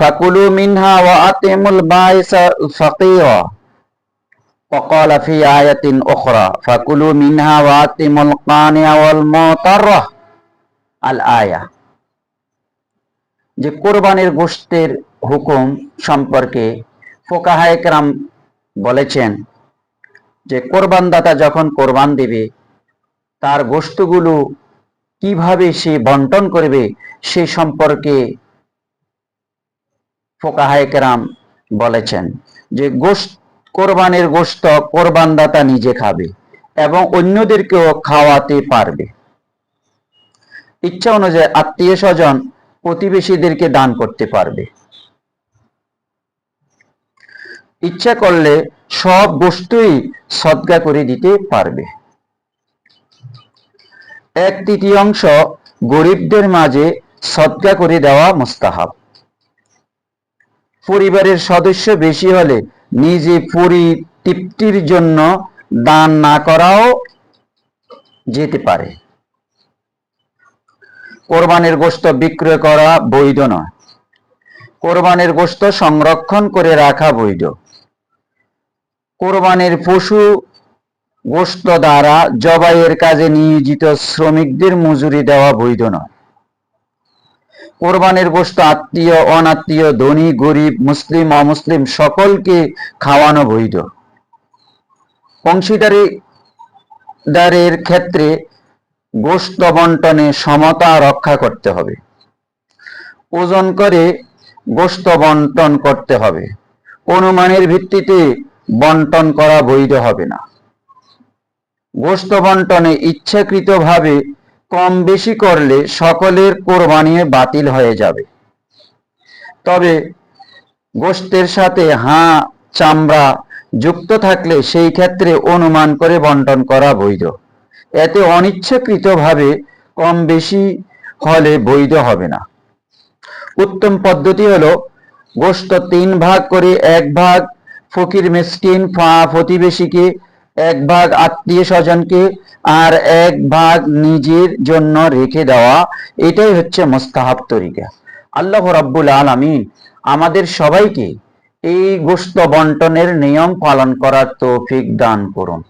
فكلوا منها وأطعموا البائس الفقير وقال في آية أخرى فكلوا منها وأطعموا القانع والمضطر الآية যে কোরবানির গোষ্ঠের হুকুম সম্পর্কে ফোকাহায়করাম বলেছেন যে কোরবানদাতা যখন কোরবান দেবে তার গোষ্ঠগুলো কিভাবে সে বন্টন করবে সে সম্পর্কে ফোকাহায়করাম বলেছেন যে গোষ্ঠ কোরবানের গোস্ত কোরবানদাতা নিজে খাবে এবং অন্যদেরকেও খাওয়াতে পারবে। ইচ্ছা অনুযায়ী আত্মীয় স্বজন প্রতিবেশীদেরকে দান করতে পারবে। ইচ্ছা করলে সব বস্তুই সদগা করে দিতে পারবে। এক তৃতীয়াংশ গরিবদের মাঝে সদগা করে দেওয়া মুস্তাহাব। পরিবারের সদস্য বেশি হলে নিজে পরিতৃপ্তির জন্য দান না করাও যেতে পারে। কোরবানের গোস্ত বিক্রয় করা বৈধ নয়। কোরবানের গোস্ত সংরক্ষণ করে রাখা বৈধ। কোরবানের পশু গোস্ত দ্বারা জবাইয়ের কাজে নিয়োজিত শ্রমিকদের মজুরি দেওয়া বৈধ নয়। কোরবানের গোস্ত আত্মীয়, অনাত্মীয়, ধনী, গরিব, মুসলিম, অমুসলিম, সকলকে খাওয়ানো বৈধ। অংশীদারি দারের ক্ষেত্রে গোস্ত বন্টনে সমতা রক্ষা করতে হবে। ওজন করে গোস্ত বন্টন করতে হবে। অনুমানের ভিত্তিতে বন্টন করা বৈধ হবে না। গোস্ত বন্টনে ইচ্ছাকৃতভাবে কম বেশি করলে সকলের কোরবানি বাতিল হয়ে যাবে। তবে গোস্তের সাথে হাঁ, চামড়া যুক্ত থাকলে সেই ক্ষেত্রে অনুমান করে বন্টন করা বৈধ। এতে অনিচ্ছাকৃতভাবে কম বেশি হলে বৈধ হবে না। উত্তম পদ্ধতি হলো গোস্ত তিন ভাগ করে এক ভাগ ফকির মিসকিন ফা- প্রতিবেশীকে এক ভাগ আত্মীয় স্বজনকে আর এক ভাগ নিজের জন্য রেখে দেওয়া। এটাই হচ্ছে মোস্তাহাব তরিকা। আল্লাহ রাব্বুল আলামিন আমাদের সবাইকে এই গোস্ত বন্টনের নিয়ম পালন করার তৌফিক দান করুন।